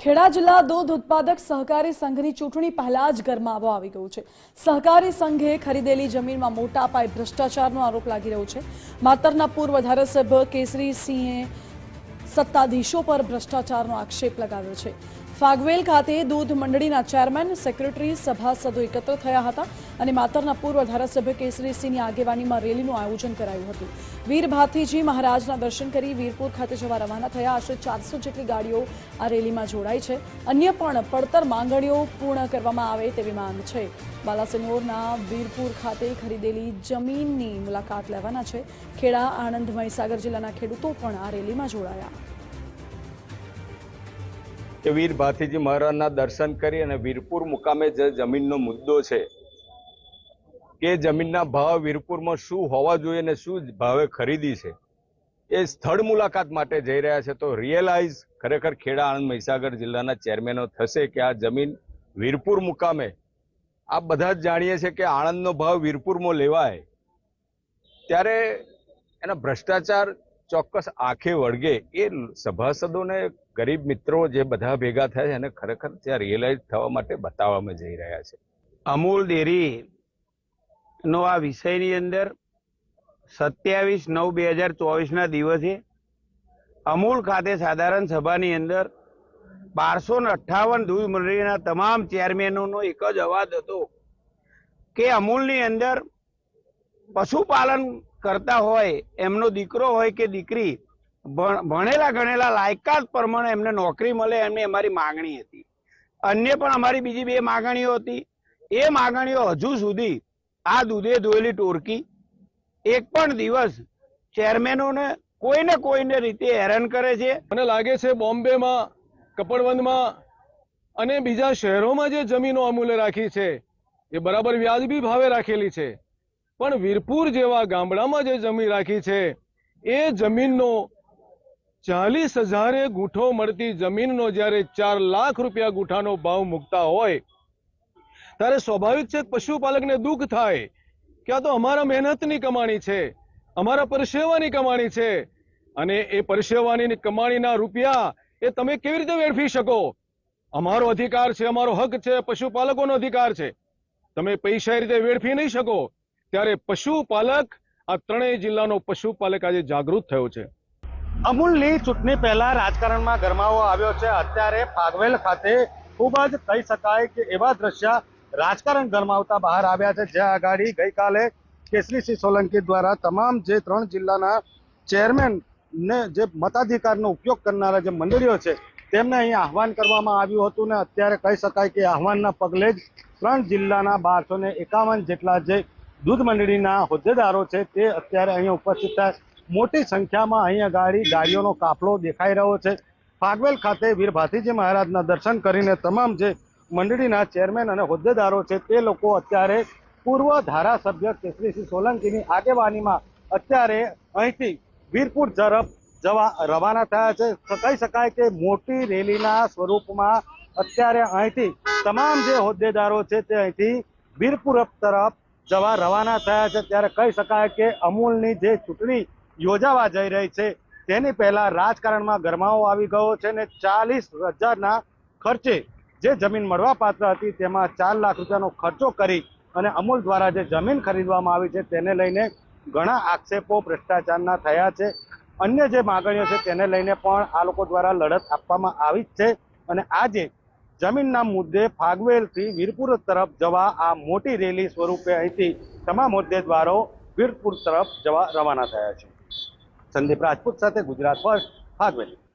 ખેડા જિલ્લા દૂધ ઉત્પાદક સહકારી સંઘની ચૂંટણી પહેલા જ ગરમાવો આવી ગયું છે. સહકારી સંઘે ખરીદેલી જમીનમાં મોટા પાયે ભ્રષ્ટાચારનો આરોપ લાગી રહ્યો છે. માતરના પૂર્વ ધારાસભ્ય કેસરી સિંહે સત્તાધીશો પર ભ્રષ્ટાચારનો આક્ષેપ લગાવ્યો છે. ફાગવેલ ખાતે દૂધ મંડળીના ચેરમેન, સેક્રેટરી, સભાસદો એકત્ર થયા હતા અને માતરના પૂર્વ ધારાસભ્ય કેસરીસિંહની આગેવાનીમાં રેલીનું આયોજન કરાયું હતું. વીર ભાથીજી મહારાજના દર્શન કરી વીરપુર ખાતે જવા રવાના થયા. આશરે ચારસો જેટલી ગાડીઓ આ રેલીમાં જોડાઈ છે. અન્ય પણ પડતર માંગણીઓ પૂર્ણ કરવામાં આવે તેવી માંગ છે. બાલાસિનોરના વીરપુર ખાતે ખરીદેલી જમીનની મુલાકાત લેવાના છે. ખેડા, આણંદ, મહીસાગર જિલ્લાના ખેડૂતો પણ આ રેલીમાં જોડાયા. વીર ભાથીજી મહારાજના દર્શન કરી અને વીરપુર મુકામે જે જમીનનો મુદ્દો છે કે જમીનના ભાવ વીરપુરમાં શું હોવા જોઈએ અને શું ભાવે ખરીદી છે? એ સ્થળ મુલાકાત માટે જઈ રહ્યા છે તો રિયલાઇઝ ખરેખર ખેડા આણંદ મહીસાગર જિલ્લાના ચેરમેનો થશે કે આ જમીન વીરપુર મુકામે. આ બધા જ જાણીએ છીએ કે આણંદનો ભાવ વીરપુરમાં લેવાય. ત્યારે એના ભ્રષ્ટાચાર ચોક્કસ આંખે વળગે એ સભાસદોને, ગરીબ મિત્રો જે બધા ભેગા થયા છે એને ખરેખર ત્યાં રિયલાઇઝ થવા માટે બતાવવામાં જઈ રહ્યા છે. અમૂલ ડેરી નો આ વિષયની અંદર સત્યાવીસ નવ બે હજાર ચોવીસના દિવસે અમૂલ ખાતે સાધારણ સભાની અંદર બારસો ને અઠ્ઠાવન દૂધ મંડળીના તમામ ચેરમેનોનો એક જ અવાજ હતો કે અમૂલની અંદર પશુપાલન કરતા હોય, એમનો દીકરો હોય કે દીકરી, ભણ- ભણેલા ગણેલા લાયકાત પ્રમાણે એમને નોકરી મળે એમની અમારી માંગણી હતી. અન્ય પણ અમારી બીજી બે માંગણીઓ હતી. એ માંગણીઓ હજુ સુધી આ દૂધે ધોયેલી ટોરકી. એક પણ દિવસ ચેરમેનોને કોઈને કોઈને રીતે હેરાન કરે છે. મને લાગે છે બોમ્બેમાં, કપડવંદમાં અને બીજા શહેરોમાં જે જમીનો અમૂલે રાખી છે, એ બરાબર વ્યાજબી ભાવે રાખેલી છે. પણ વીરપુર જેવા ગામડામાં જે જમીન રાખી છે, એ જમીનનો ચાલીસ હજારે ગુઠો મળતી જમીનનો જ્યારે ચાર લાખ રૂપિયા ગુઠાનો ભાવ મૂકતા હોય ત્યારે સ્વાભાવિક છે પશુપાલકને દુઃખ થાય કે આ તો અમારા મહેનતની કમાણી છે, અમારા પરસેવાની કમાણી છે અને એ પરસેવાની કમાણીના રૂપિયા એ તમે કેવી રીતે વેડફી શકો? અમારો અધિકાર છે, અમારો હક છે, પશુપાલકોનો અધિકાર છે. તમે પૈસા એ રીતે વેડફી નહીં શકો ત્યારે પશુપાલક, આ ત્રણેય જિલ્લાનો પશુપાલક આજે જાગૃત થયો છે. અમૂલની ચૂંટણી પહેલા રાજકારણમાં ગરમાવો આવ્યો છે. અત્યારે ફાગવેલ ખાતે ખૂબ જ કહી શકાય કે એવા દ્રશ્ય રાજકારણ ગરમાવતા બહાર આવ્યા છે. જ્યાં આગાડી ગઈકાલે કેસરીસિંહ સોલંકી દ્વારા તમામ જે ત્રણ જિલ્લાના ચેરમેન ને જે મતાધિકારનો ઉપયોગ કરનારા જે મંડળીઓ છે, તેમને અહીં આહવાન કરવામાં આવ્યું હતું ને અત્યારે કહી શકાય કે આહવાનના પગલે જ ત્રણ જિલ્લાના બારસો ને એકાવન જેટલા જે દૂધ મંડળીના હોદ્દેદારો છે, તે અત્યારે અહીંયા ઉપસ્થિત થયા મોટી સંખ્યામાં અહીંયા ગાડી ગાડીઓનો કાફલો દેખાઈ રહ્યો છે. ફાગવેલ ખાતે વીર ભાતીજી મહારાજના દર્શન કરીને તમામ જે મંડળીના ચેરમેન અને હોદ્દેદારો છે તે લોકો અત્યારે પૂર્વ ધારાસભ્ય કેસરીસિંહ સોલંકીની આગેવાનીમાં અત્યારે અહીંથી વીરપુર તરફ જવા રવાના થયા છે. કહી શકાય કે મોટી રેલીના સ્વરૂપમાં અત્યારે અહીંથી તમામ જે હોદ્દેદારો છે તે અહીંથી વીરપુર તરફ જવા રવાના થયા છે. ત્યારે કહી શકાય કે અમૂલની જે ચૂંટણી યોજાવા જઈ રહી છે તેની પહેલા રાજકારણમાં ગરમાવો આવી ગયો છે ને ચાલીસ હજારના ખર્ચે જે જમીન મળવાપાત્ર હતી તેમાં ચાર લાખ રૂપિયાનો ખર્ચો કરી અને અમૂલ દ્વારા જે જમીન ખરીદવામાં આવી છે તેને લઈને ઘણા આક્ષેપો, ભ્રષ્ટાચારના થયા છે. અન્ય જે માગણીઓ છે તેને લઈને પણ આ લોકો દ્વારા લડત આપવામાં આવી જ છે અને આજે જમીનના મુદ્દે ફાગવેલથી વીરપુર તરફ જવા આ મોટી રેલી સ્વરૂપે અહીંથી તમામ હોદ્દેદારો વીરપુર તરફ જવા રવાના થયા છે. સંદીપ રાજપૂત સાથે ગુજરાત ફર્સ્ટ, ફાગવેલ.